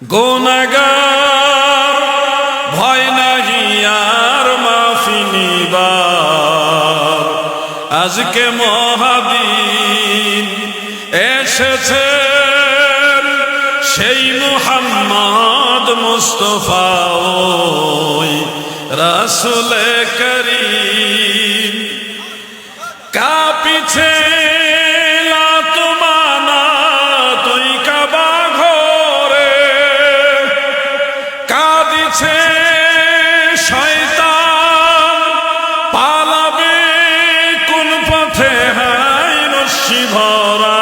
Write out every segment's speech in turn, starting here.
গোনাগার ভয় নাহি আর মাফি নিবার। আজকে মহাদিন এসেছে সেই মুহাম্মদ মুস্তফা রাসুল করিম। কাপিছে ভরা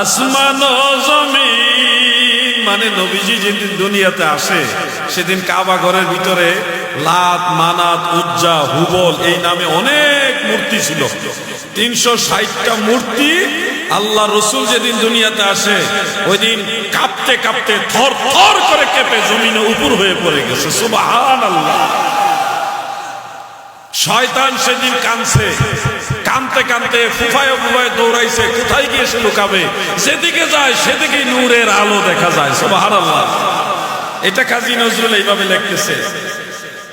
আসমান ও জমিন মানে নবীজি যেদিন দুনিয়াতে আসে, সেদিন কাবা ঘরের ভিতরে লাত, মানাত, উজ্জা, হুবল, এই নামে অনেক মূর্তি ছিল। তিনশো ষাটটা মূর্তি আল্লাহ রসুল যেদিন দুনিয়াতে আসে ওই দিন কাঁপতে কাঁপতে থর থর করে কেঁপে জমিনে উপর হয়ে পড়ে গেছে। সুবাহান আল্লাহ শয়তান সেদিন কানছে কানতে কানতে ফুফায় ফুফায় দৌড়াইছে, কোথায় গিয়ে সে লুকাবে? যেদিকে যায় সেদিকে নূরের আলো দেখা যায় আল্লাহ এটা কাজী নজরুল এইভাবে লিখতেছে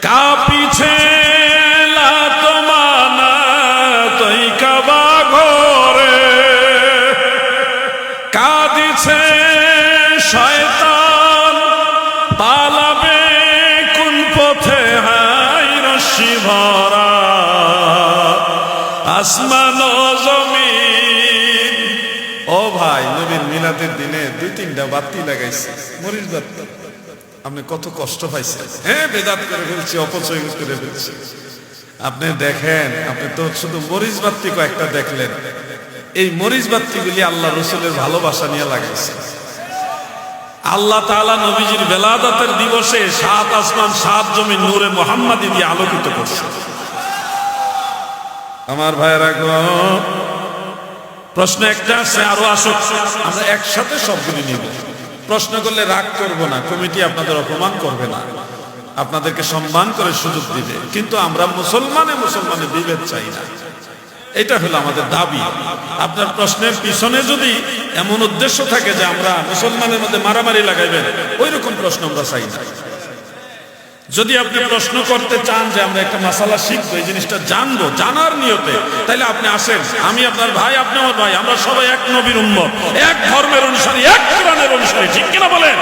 কাপিছে লাতমানা আসমান জমিন। ও ভাই নবীন মিলাদের দিনে দুই তিনটা বাতি লাগাইছে। মরিচ বাতি। আপনি কত কষ্ট পাইছেন। হ্যাঁ বেদাত করে ফেলছি, অপচয় করে ফেলছি। আপনি দেখেন, আপনি তো শুধু মরিচ বাত্তি কয়েকটা দেখলেন। এই মরিচ বাত্তিগুলি আল্লাহ রসুলের ভালোবাসা নিয়ে লাগাইছে। আল্লাহ তাআলা নবীজির বেলাদাতের দিবসে সাত আসমান, সাত জমি নূরে মোহাম্মদী দিয়ে আলোকিত করছে। আমার ভাইয়েরা গো, প্রশ্ন একটা আছে, আরও আসুক আমরা একসাথে সবগুলি নিব। প্রশ্ন করলে রাগ করব না, কমিটি আপনাদের অপমান করবে না। আপনাদেরকে সম্মান করে সুযোগ দিবে। কিন্তু আমরা মুসলমানে মুসলমানে বিভেদ চাই না। এটা হলো আমাদের দাবি। আপনার প্রশ্নের পিছনে যদি এমন উদ্দেশ্য থাকে যে আমরা মুসলমানের মধ্যে মারামারি লাগাইবেন ওই রকম প্রশ্ন আমরা চাই না। যদি আপনি প্রশ্ন করতে চান যে আমরা একটা মশালা শিখব, এই জিনিসটা জানব, জানার নিয়তে তাহলে আপনি আসেন। আমি আপনার ভাই, আপনি আমার ভাই, আমরা সবাই এক নবীর উম্মত, এক ধর্মের অনুসারী, এক কোরআনের অনুসারী, ঠিক কিনা বলেন?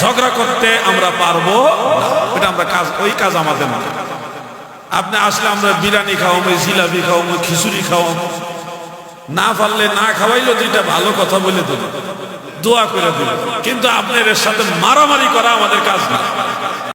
ঝগড়া করতে আমরা পারব এটা আমরা কাজ, ওই কাজ আমাদের না। আপনি আসলে আমরা বিরিয়ানি খাওয়াবো, জিলাপি খাওয়াবো, খিচুড়ি খাওয়াবো। না পারলে না খাওয়াইলো যেটা ভালো কথা বলে দেবো। দোয়া করে দেবো। কিন্তু আপনার এর সাথে মারামারি করা আমাদের কাজ না।